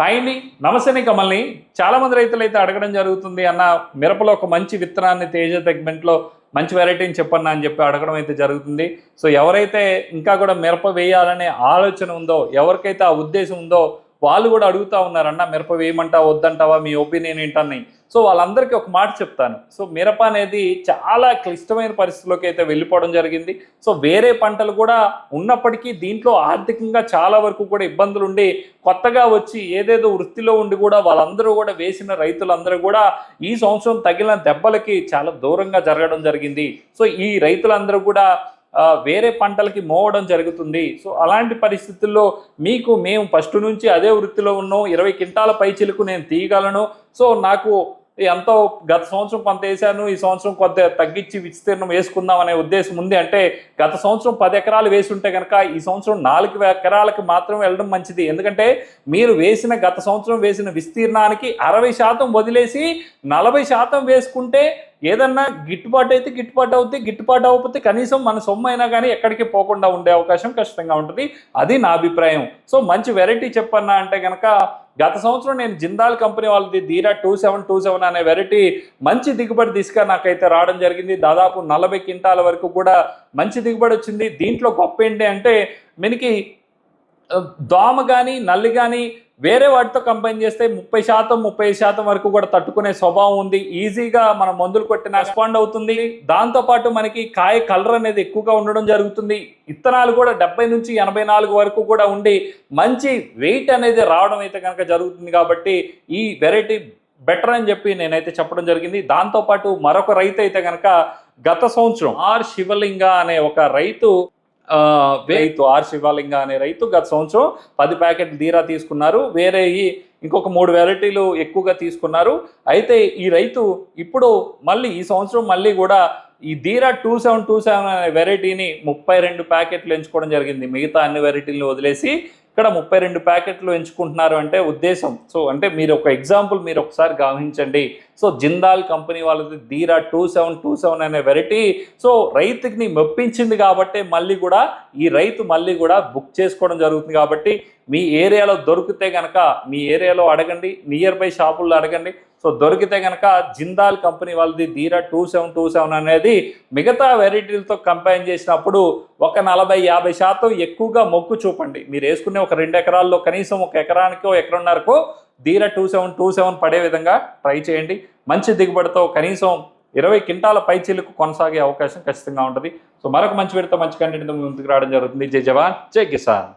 Hi అండి. నమస్తే కమల్ని. చాలామంది రైతులు అయితే అడగడం జరుగుతుంది అన్న మిరపలో ఒక మంచి విత్తనాన్ని తేజ సెగ్మెంట్లో మంచి వెరైటీని చెప్పన్నా అని చెప్పి అడగడం అయితే జరుగుతుంది. సో ఎవరైతే ఇంకా కూడా మిరప వేయాలనే ఆలోచన ఉందో ఎవరికైతే ఆ ఉద్దేశం ఉందో వాళ్ళు కూడా అడుగుతా ఉన్నారన్న మిరప వేయమంటావు వద్దంటావా మీ ఒపీనియన్ ఏంటని. సో వాళ్ళందరికీ ఒక మాట చెప్తాను. సో మిరప అనేది చాలా క్లిష్టమైన పరిస్థితుల్లోకి అయితే వెళ్ళిపోవడం జరిగింది. సో వేరే పంటలు కూడా ఉన్నప్పటికీ దీంట్లో ఆర్థికంగా చాలా వరకు కూడా ఇబ్బందులు ఉండి కొత్తగా వచ్చి ఏదేదో వృత్తిలో ఉండి కూడా వాళ్ళందరూ కూడా వేసిన రైతులందరూ కూడా ఈ సంవత్సరం తగిలిన దెబ్బలకి చాలా దూరంగా జరగడం జరిగింది. సో ఈ రైతులందరూ కూడా వేరే పంటలకి మోవడం జరుగుతుంది. సో అలాంటి పరిస్థితుల్లో మీకు మేము ఫస్ట్ నుంచి అదే వృత్తిలో ఉన్నాం. ఇరవై క్వింటాల పైచిలకు నేను తీయగలను. సో నాకు ఎంతో గత సంవత్సరం కొంత వేసాను ఈ సంవత్సరం కొంత తగ్గించి విస్తీర్ణం వేసుకుందాం అనే ఉద్దేశం ఉంది. అంటే గత సంవత్సరం పది ఎకరాలు వేసి ఉంటే కనుక ఈ సంవత్సరం నాలుగు ఎకరాలకు మాత్రం వెళ్ళడం మంచిది. ఎందుకంటే మీరు వేసిన గత సంవత్సరం వేసిన విస్తీర్ణానికి అరవై శాతం వదిలేసి నలభై శాతం వేసుకుంటే ఏదన్నా గిట్టుబాటు అయితే గిట్టుబాటు అవుతుంది గిట్టుబాటు అవ్వకపోతే కనీసం మన సొమ్ము అయినా కానీ ఎక్కడికి పోకుండా ఉండే అవకాశం కష్టంగా ఉంటుంది. అది నా అభిప్రాయం. సో మంచి వెరైటీ చెప్పన్నా అంటే కనుక గత సంవత్సరం నేను జిందాల్ కంపెనీ వాళ్ళది Dheera two seven two seven అనే వెరైటీ మంచి దిగుబడి దిశగా నాకైతే రావడం జరిగింది. దాదాపు నలభై క్వింటాల వరకు కూడా మంచి దిగుబడి వచ్చింది. దీంట్లో గొప్ప ఏంటి అంటే మనకి దోమ కానీ నల్లి కానీ వేరే వాటితో కంపైన్ చేస్తే ముప్పై శాతం ముప్పై శాతం వరకు కూడా తట్టుకునే స్వభావం ఉంది. ఈజీగా మనం మందులు కొట్టిన రెస్పాండ్ అవుతుంది. దాంతోపాటు మనకి కాయ కలర్ అనేది ఎక్కువగా ఉండడం జరుగుతుంది. ఇత్తనాలు కూడా డెబ్బై నుంచి ఎనభై నాలుగు వరకు కూడా ఉండి మంచి వెయిట్ అనేది రావడం అయితే కనుక జరుగుతుంది కాబట్టి ఈ వెరైటీ బెటర్ అని చెప్పి నేనైతే చెప్పడం జరిగింది. దాంతోపాటు మరొక రైతు అయితే కనుక గత సంవత్సరం ఆర్ శివలింగ అనే ఒక రైతు రైతు ఆర్ శివలింగ అనే రైతు గత సంవత్సరం పది ప్యాకెట్ ధీరా తీసుకున్నారు. వేరే ఈ- ఇంకొక మూడు వెరైటీలు ఎక్కువగా తీసుకున్నారు. అయితే ఈ రైతు ఇప్పుడు మళ్ళీ ఈ సంవత్సరం మళ్ళీ కూడా ఈ ధీరా టూ సెవెన్ టూ సెవెన్ అనే వెరైటీని ముప్పై రెండు ప్యాకెట్లు ఎంచుకోవడం జరిగింది. మిగతా అన్ని వెరైటీలను వదిలేసి ఇక్కడ ముప్పై రెండు ప్యాకెట్లు ఎంచుకుంటున్నారు అంటే ఉద్దేశం. సో అంటే మీరు ఒక ఎగ్జాంపుల్ మీరు ఒకసారి గమనించండి. సో జిందాల్ కంపెనీ వాళ్ళది Dheera two seven two seven అనే వెరైటీ. సో రైతుకి మెప్పించింది కాబట్టి మళ్ళీ కూడా ఈ రైతు మళ్ళీ కూడా బుక్ చేసుకోవడం జరుగుతుంది కాబట్టి మీ ఏరియాలో దొరికితే కనుక మీ ఏరియాలో అడగండి నియర్ బై షాపుల్లో అడగండి. సో దొరికితే కనుక జిందాల్ కంపెనీ వాళ్ళది Dheera two seven two seven అనేది మిగతా వెరైటీలతో కంపేర్ చేసినప్పుడు ఒక నలభై యాభై శాతం ఎక్కువగా మొక్కు చూపండి. మీరు వేసుకునే ఒక రెండు ఎకరాల్లో కనీసం ఒక ఎకరానికో ఎకరన్నరకో Dheera two seven two seven పడే విధంగా ట్రై చేయండి. మంచి దిగుబడితో కనీసం ఇరవై క్వింటాల పైచీలకు కొనసాగే అవకాశం ఖచ్చితంగా ఉంటుంది. సో మరొక మంచి వీడితో మంచి కంటెంట్ ముందుకు రావడం జరుగుతుంది. జై జవాన్ జై కిసాన్.